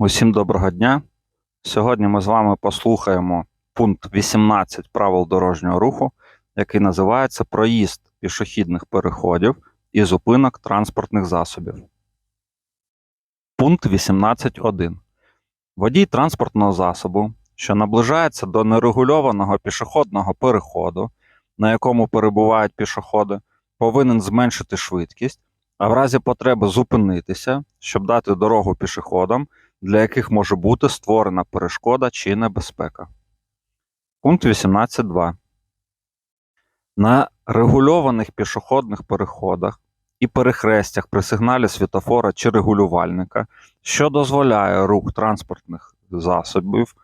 Усім доброго дня. Сьогодні ми з вами послухаємо пункт 18 правил дорожнього руху, який називається Проїзд пішохідних переходів і зупинок транспортних засобів. Пункт 18.1. Водій транспортного засобу, що наближається до нерегульованого пішохідного переходу, на якому перебувають пішоходи, повинен зменшити швидкість, а в разі потреби зупинитися, щоб дати дорогу пішоходам для яких може бути створена перешкода чи небезпека. Пункт 18.2. На регульованих пішохідних переходах і перехрестях при сигналі світофора чи регулювальника, що дозволяє рух транспортних засобів,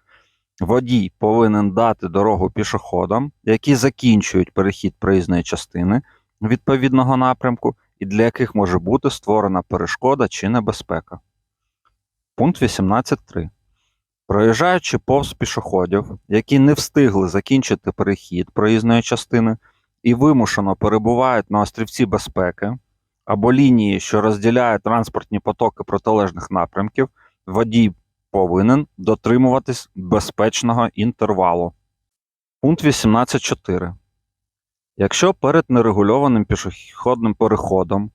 водій повинен дати дорогу пішоходам, які закінчують перехід проїзної частини відповідного напрямку, і для яких може бути створена перешкода чи небезпека. Пункт 18.3. Проїжджаючи повз пішоходів, які не встигли закінчити перехід проїзної частини і вимушено перебувають на острівці безпеки або лінії, що розділяють транспортні потоки протилежних напрямків, водій повинен дотримуватись безпечного інтервалу. Пункт 18.4. Якщо перед нерегульованим пішохідним переходом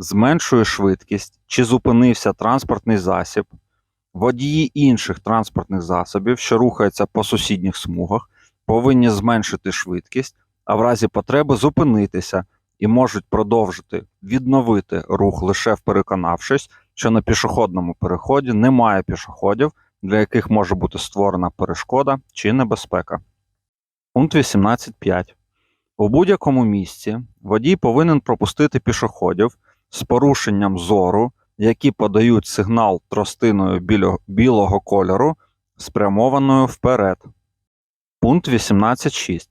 зменшує швидкість чи зупинився транспортний засіб, водії інших транспортних засобів, що рухаються по сусідніх смугах, повинні зменшити швидкість, а в разі потреби зупинитися і можуть продовжити відновити рух лише переконавшись, що на пішохідному переході немає пішоходів, для яких може бути створена перешкода чи небезпека. Пункт 18.5. У будь-якому місці водій повинен пропустити пішоходів з порушенням зору, які подають сигнал тростиною білого кольору, спрямованою вперед. Пункт 18.6.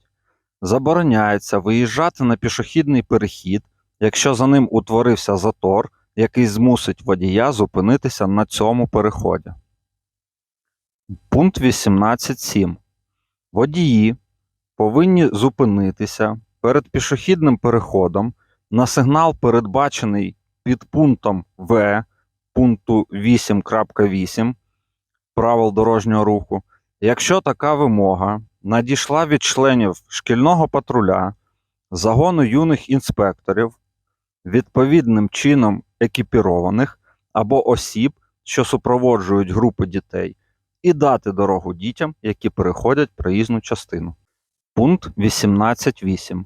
Забороняється виїжджати на пішохідний перехід, якщо за ним утворився затор, який змусить водія зупинитися на цьому переході. Пункт 18.7. Водії повинні зупинитися перед пішохідним переходом на сигнал, передбачений під пунктом В пункту 8.8 правил дорожнього руху, якщо така вимога надійшла від членів шкільного патруля, загону юних інспекторів, відповідним чином екіпірованих або осіб, що супроводжують групи дітей, і дати дорогу дітям, які переходять проїзну частину. Пункт 18.8.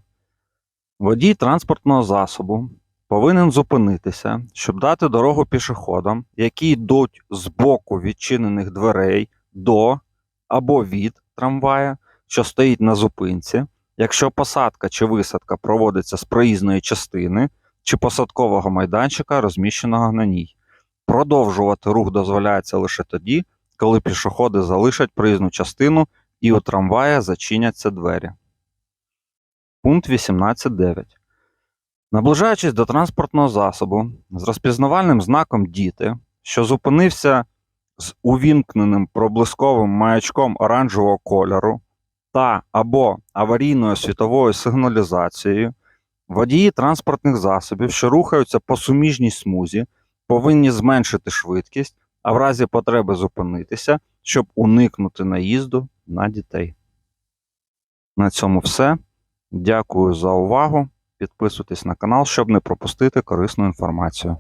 Водій транспортного засобу повинен зупинитися, щоб дати дорогу пішоходам, які йдуть з боку відчинених дверей до або від трамвая, що стоїть на зупинці, якщо посадка чи висадка проводиться з проїзної частини чи посадкового майданчика, розміщеного на ній. Продовжувати рух дозволяється лише тоді, коли пішоходи залишать проїзну частину і у трамвая зачиняться двері. Пункт 18.9. Наближаючись до транспортного засобу з розпізнавальним знаком діти, що зупинився з увімкненим проблисковим маячком оранжевого кольору та або аварійною світовою сигналізацією, водії транспортних засобів, що рухаються по суміжній смузі, повинні зменшити швидкість, а в разі потреби зупинитися, щоб уникнути наїзду на дітей. На цьому все. Дякую за увагу. Підписуйтесь на канал, щоб не пропустити корисну інформацію.